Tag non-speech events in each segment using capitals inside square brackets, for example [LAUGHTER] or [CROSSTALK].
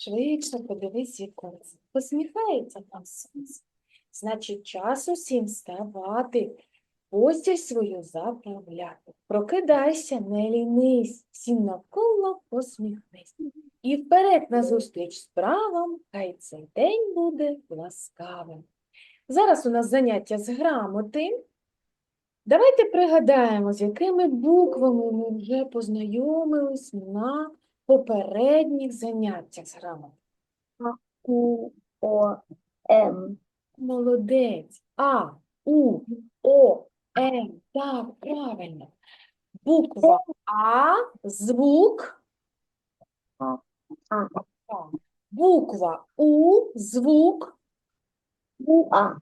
Швидше подивись віконце. Посміхається там сонце. Значить, час усім вставати, постіль свою заправляти. Прокидайся, не лінись, всім навколо посміхнись. І вперед назустріч справам, хай цей день буде ласкавим. Зараз у нас заняття з грамоти. Давайте пригадаємо, з якими буквами ми вже познайомились на попередніх заняттях з грамоти. У, О, М. Молодець. А, У, О, М. Так, правильно. Буква А, звук. А. Буква У, звук. У, А.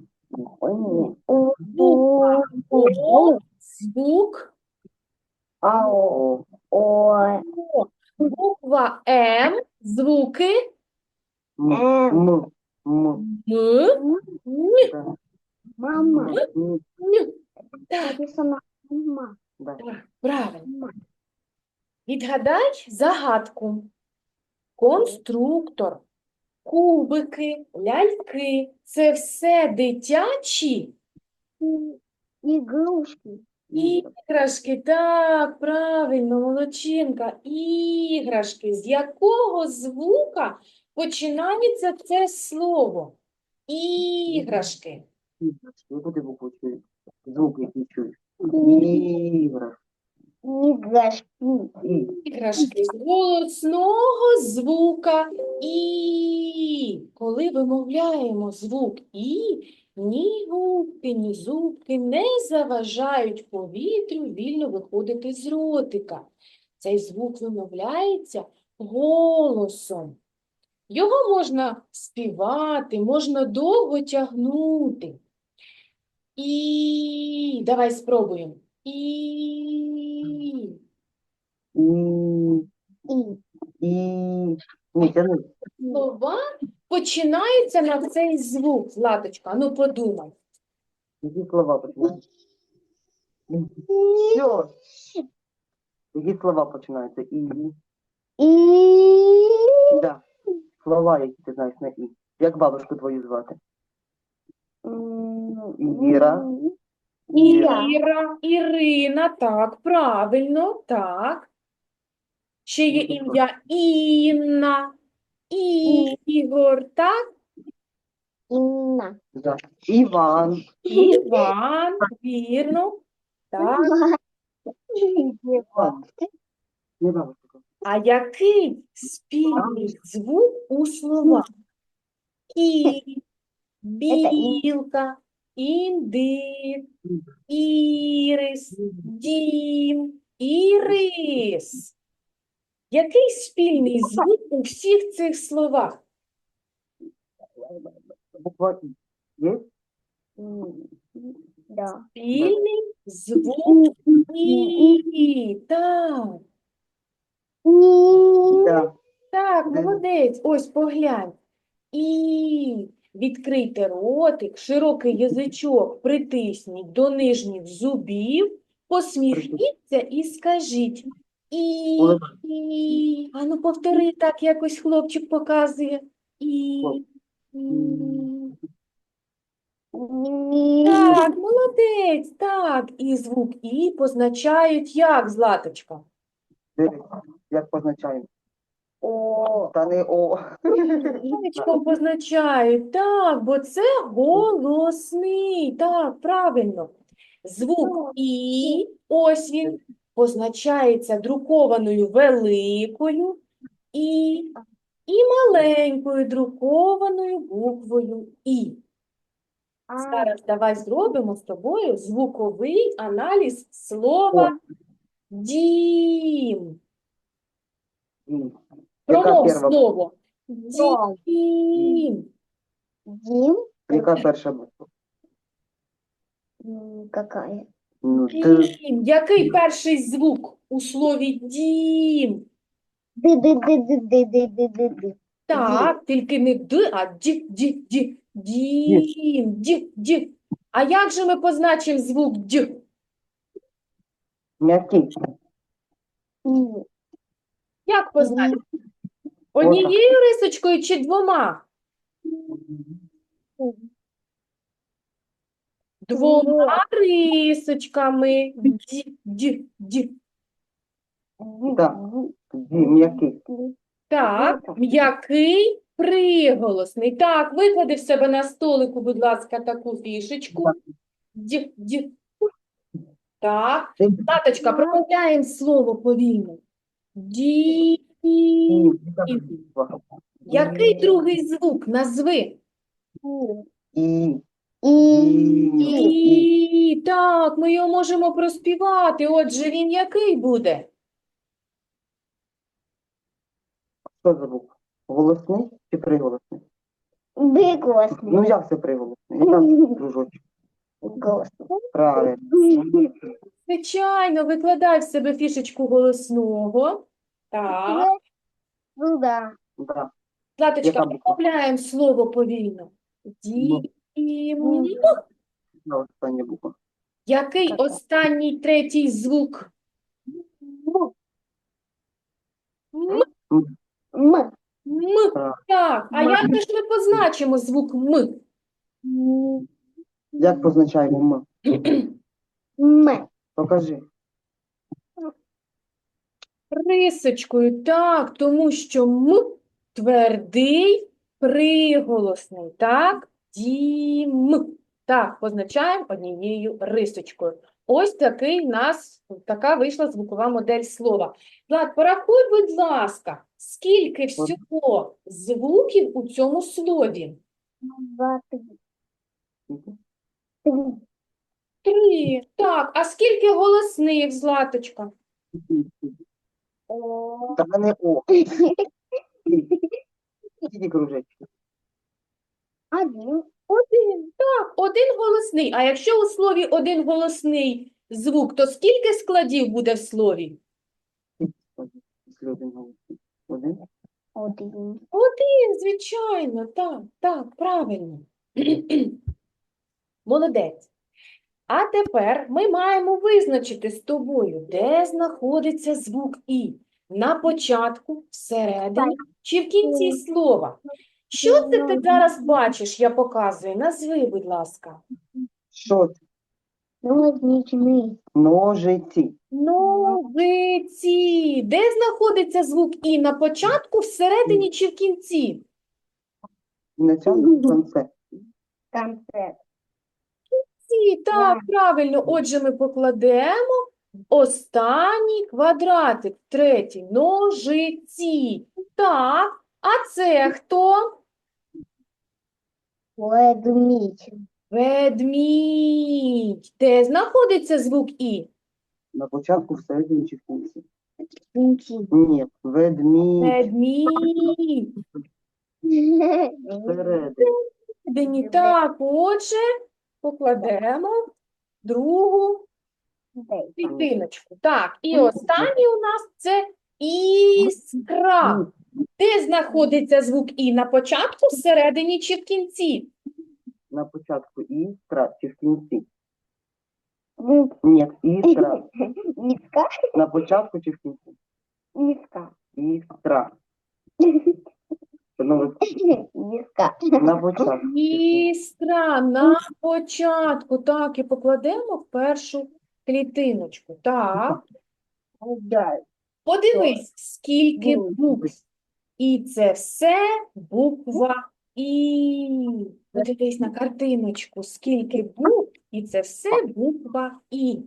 Ой, ні. У, Буква О, звук. А, О, О, О. Буква М, звуки. М. М, м, М, Мама. м. Так, Написано мама. да. так, правильно. Відгадай загадку. Конструктор, кубики, ляльки – це все дитячі И- Игрушки. Іграшки. Так, правильно, молодчинка. Іграшки. З якого звука починається це слово? Іграшки. Яку ти букву чуєш? Звук, який чуєш. Іграш. Игрушки. Іграшки з голосного звука І. Коли вимовляємо звук І, ні губки, ні зубки не заважають повітрю вільно виходити з ротика. Цей звук вимовляється голосом. Його можна співати, можна довго тягнути. І давай спробуємо. І. І. И. І. Слова починаються на цей звук, Златочка. Ну подумай. Які слова починаються? Які слова починаються? І. И. Да. Слова, які ти знаєш на І. Як бабушку твою звати? Іра. Іра. Іра, Ірина, так, правильно, так. Ще є ім'я Інна, Ігор, так? Инна. Да. Іван. Іван, вірно, так. Іван. Не. А який спільний звук у словах? Кінь, білка, індик, ірис, дім, ірис. Який спільний звук у всіх цих словах? Буква І. Є? Да. Спільний звук І. Так. Да. так, молодець. Ось поглянь. І. Відкрийте ротик, широкий язичок притисніть до нижніх зубів, посміхніться і скажіть. І. І. Ану, повтори так, якось хлопчик показує. І. Так, молодець, так. І звук І позначають як, Златочка? Як позначаємо? О. Та не О. Сонечком позначають, так, бо це голосний, так, правильно. Звук І, ось він, позначається друкованою великою І і маленькою друкованою буквою І. Зараз давай зробимо з тобою звуковий аналіз слова дім. Промов слово. Дім. Дим. Яка перша буква? Какая? Дім. Який перший звук у слові дім? Ди-ди-ди-ди-ди-ди-ди-ди. Так, тільки не д, а ді, ді, ді, дім, ді, ді. А як же ми позначимо звук д? М'який. Як позначимо? Однією рисочкою чи двома? Двома рисочками. Ді, ді, ді. Так. Ді, м'який. Так, м'який приголосний. Так, виклади в себе на столику, будь ласка, таку фішечку. Ді, ді. Так, Таточка, промовляємо слово повільно. Ді. Який другий звук? Назви. І. І. І. Так, ми його можемо проспівати. Отже, він який буде? Що за звук? Голосний чи приголосний? Виголосний. Ну як це приголосний? Як дружочок? Голосний. Правильно. Звичайно, викладай в себе фішечку голосного. Так. Ну да. Да. Златочка, Яка буква? слово повільно. Дім. На остання буква. Який останній третій звук? М. М. М. Так. Так, а як же ж ми позначимо звук М? Як позначаємо ми? М. Покажи. Рисочкою, так, тому що М твердий приголосний, так? Дім. Так, позначаємо однією рисочкою. Ось такий нас, така вийшла звукова модель слова. Влад, порахуй, будь ласка, скільки всього звуків у цьому слові? Два, три. Три. Так, а скільки голосних, Златочка? Та не о. [LAUGHS] Скільки кружечків? Один. Один. Так, один голосний. А якщо у слові один голосний звук, то скільки складів буде в слові? Один? Один. Один, звичайно, так, так, правильно. [CLEARS THROAT] Молодець. А тепер ми маємо визначити з тобою, де знаходиться звук І. На початку, всередині чи в кінці слова. Що це ти зараз бачиш, я показую? Назви, будь ласка. Що це? Ножничний. Ножиці. Ножиці. Де знаходиться звук І? На початку, всередині чи в кінці? На цьому конце. Концерт. Ці, так, правильно. Отже, ми покладемо останній квадратик, третій, ножиці. Так, а це хто? Ведмідь. Ведмідь. Де знаходиться звук І? На початку, всередині чи в кінці? Кінці. Ні, ведмідь. Ведмідь. Всередині. Всередині. Так, отже, покладемо другу клітиночку. Так, і останній у нас це іскра. Де знаходиться звук І? На початку, всередині чи в кінці? На початку іскра чи в кінці? Ні, іскра. [LAUGHS] Іска. На початку чи в кінці? Іска. Іскра. Ну, Іска. На початку. Іскра на початку. Так, і покладемо в першу клітиночку. Так, подивись, скільки Букв. І це все буква І. Подивись на картиночку, скільки букв, і це все буква І.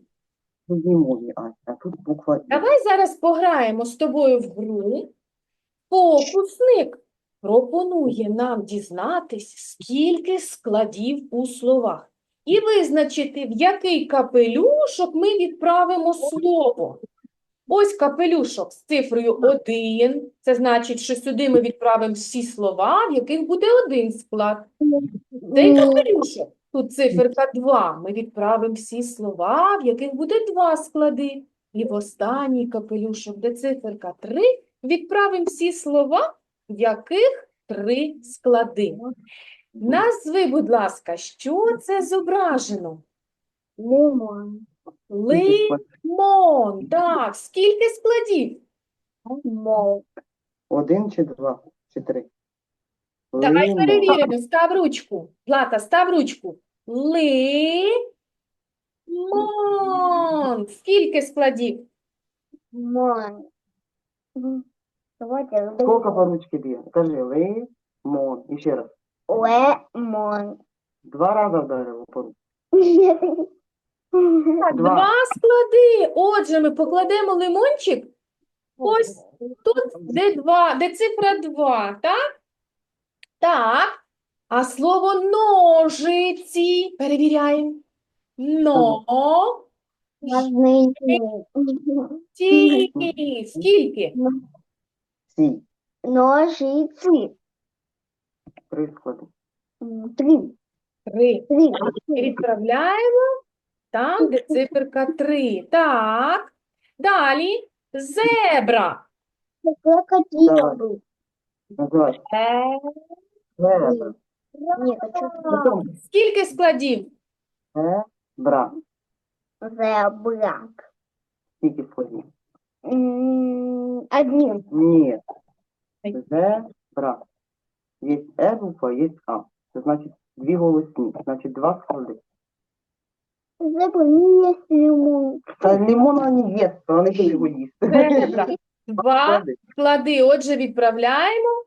Мові, а тут буква І. Давай зараз пограємо з тобою в гру. Фокусник пропонує нам дізнатись, скільки складів у словах. І визначити, в який капелюшок ми відправимо слово. Ось капелюшок з цифрою 1. Це значить, що сюди ми відправимо всі слова, в яких буде один склад. Цей капелюшок, тут циферка 2, ми відправимо всі слова, в яких буде два склади. І в останній капелюшок, де циферка 3, відправимо всі слова, в яких три склади. Назви, будь ласка, що це зображено? Лимон. Лимон. Так, скільки складів? Один чи два, чи три? Давай Лимон. перевіримо. Став ручку. Злата, став ручку. Лимон. Скільки складів? Мон. М. Давайте Скільки по ручці б'є? Кажи, лимон. І ще раз. лемон. Два рази вдарило по ручці. [LAUGHS] Так, Два. два склади. Отже, ми покладемо лимончик ось тут, де два, де цифра 2, так? Так. А слово ножиці перевіряємо. Но. Ті. Скільки? Сі. Ножиці. Три склади. Три. Три. Відправляємо там, де циферка 3. Так. Далі. Зебра. Зебра. Нет, Скільки складів? зебра. зебра. Скільки складів? М, Один. Ні. Зебра. Є Е буква, є А. Це значить дві голосні. Значить два склади. Не лимон. Та лимона не є, вони будуть його їсти. Зебра. Два Склади. склади. Отже, відправляємо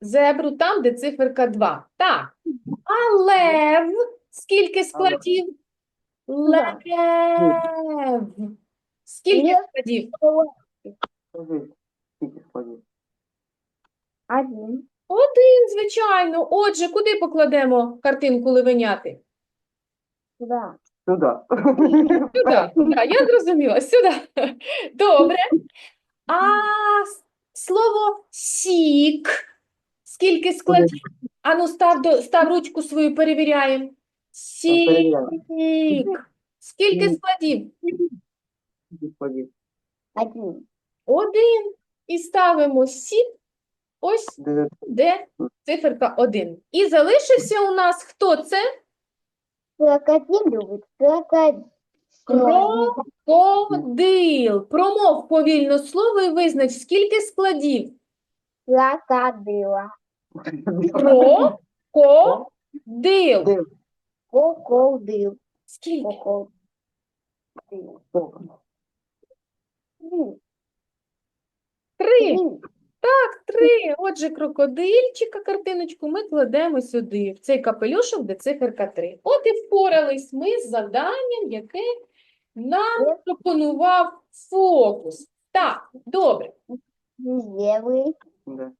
зебру там, де циферка 2. Так. А лев. Скільки складів? Лев. Скільки складів? Скажи, скільки складів? Один. Один, звичайно. Отже, куди покладемо картинку ливеняти? Да. Сюди. Сюди. Да, я зрозуміла. Сюди. Добре. А слово сік. Скільки складів? Ану, став, до, став ручку свою, перевіряємо. Сік. Скільки складів? Складів? Один. Один. І ставимо сік. Ось Де- циферка 1. І залишився у нас хто це? Крокодил любит. Крокодил. Крокодил. Промов повільно слово і визнач, скільки складів. Крокодила. Крокодил. Див. Крокодил. Скільки? Крокодил. Три. Три. Три. Так, три. Отже, крокодильчика, картиночку ми кладемо сюди, в цей капелюшок, де циферка 3. От і впорались ми з заданням, яке нам пропонував фокус. Так, добре. Зебры. Да.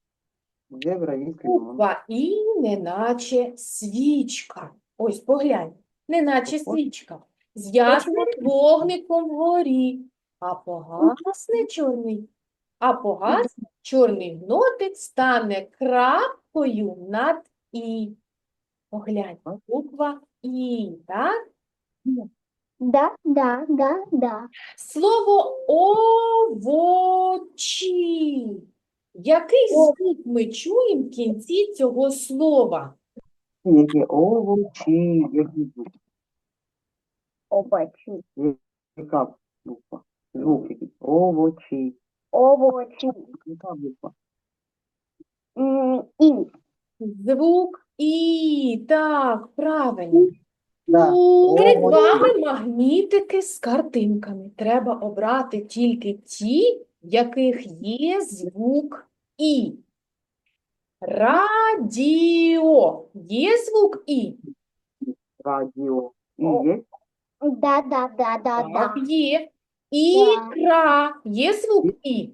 Зебра є лимон. Буква І неначе свічка. Ось поглянь, неначе свічка. З'ясне вогником вгорі, а погасне чорний, а погасне чорний гнотик стане крапкою над І. Поглянь, буква І, так? Да, да, да, да. Слово овочі. Який звук ми чуємо в кінці цього слова? Які овочі, які звук? Овощи. Яка буква? Звук який? Овочі. Овощи. Яка буква? М, Звук І. Так, правильно. Да. Перед вами магнітики з картинками. Треба обрати тільки ті, в яких є звук І. Радіо. Є звук І? Радіо. І є? Да, да, да, да, Так, да. є. Ікра. Є звук І?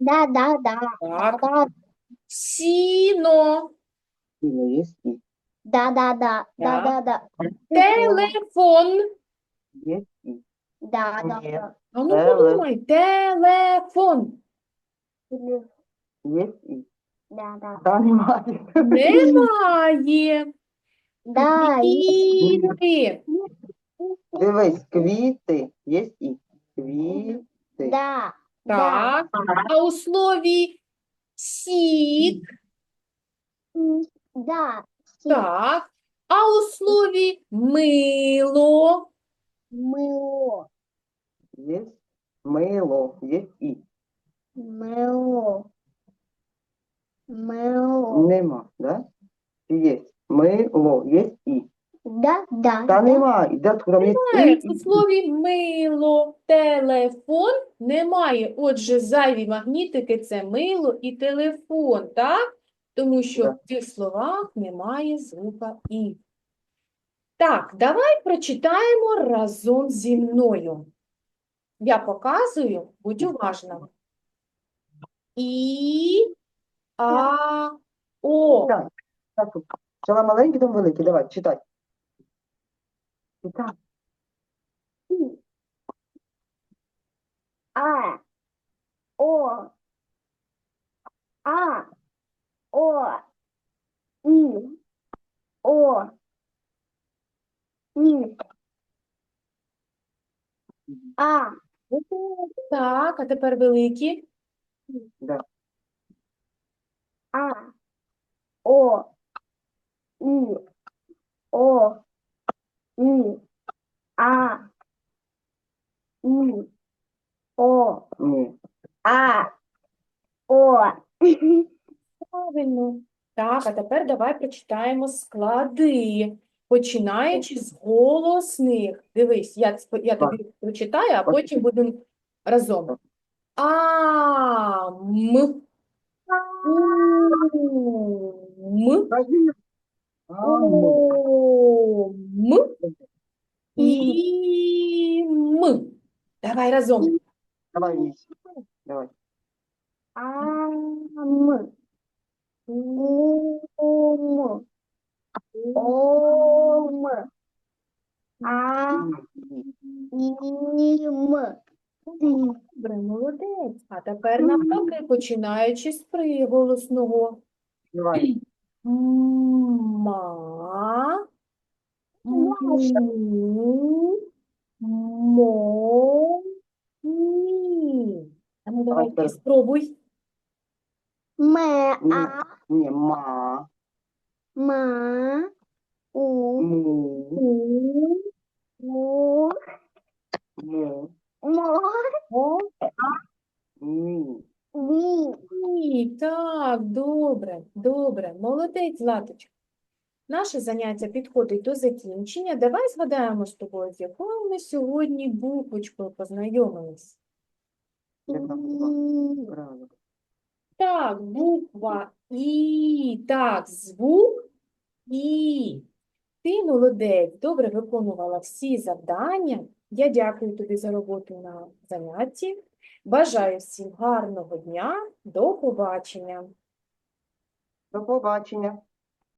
Да, да, да. Так. Да, Сіно. І не є? І да, да, да, да, Так. да, да. Телефон. є? І. Да, да, Ні. да. А ну Теле- подумай. Телефон. Теле- Є? І. Да, да. Та немає. Немає. Да, и- Квіти. Дивись, квіти. Є? І. Квіти. да, да. Так. А у слові сік. М, Да. Си- Так. А у слові мило. Мыло. Є? Мило. Є? І. Мыло. Мело. Нема, да? Чи є? Мило, є і. Да, да, Та да. нема. Де там є Немає. У слові мило, телефон немає. Отже, зайві магнітики це мило і телефон, так? Тому що Да. в цих словах немає звука і. Так, давай прочитаємо разом зі мною. Я показую, будь уважна. І, а, о. Так, так, Спочатку маленький, потім великий. Давай, читай. Читай. И. А. О. А. О. И. О. И. А. Так, а тепер великі. Да. А. О. И. О. И. А. И. О. Ні. А. О. Правильно. Так, а тепер давай прочитаємо склади, починаючи з голосних. Дивись, я, я тобі прочитаю, а потім будемо разом. А, м, у, м. О, м, і м. Давай разом. Давай, Місь. Давай. Ам. Ум. Ом. А. Им. Добре, молодець. А тепер навпаки, починаючи з приголосного. Давай. Ма, му, мо, мі. А ну давай ти тепер. спробуй. Ме. Ні. А. Ні, ма, Ма. У. му, У, У. му, Мо. о, мі. Ви. мі. Так, добре, добре. Молодець, Златочка. Наше заняття підходить до закінчення. Давай згадаємо з тобою, з якою ми сьогодні буквочкою познайомились. Так, буква І. Так, звук І. Ти молодець, добре виконувала всі завдання. Я дякую тобі за роботу на занятті. Бажаю всім гарного дня. До побачення. До побачення.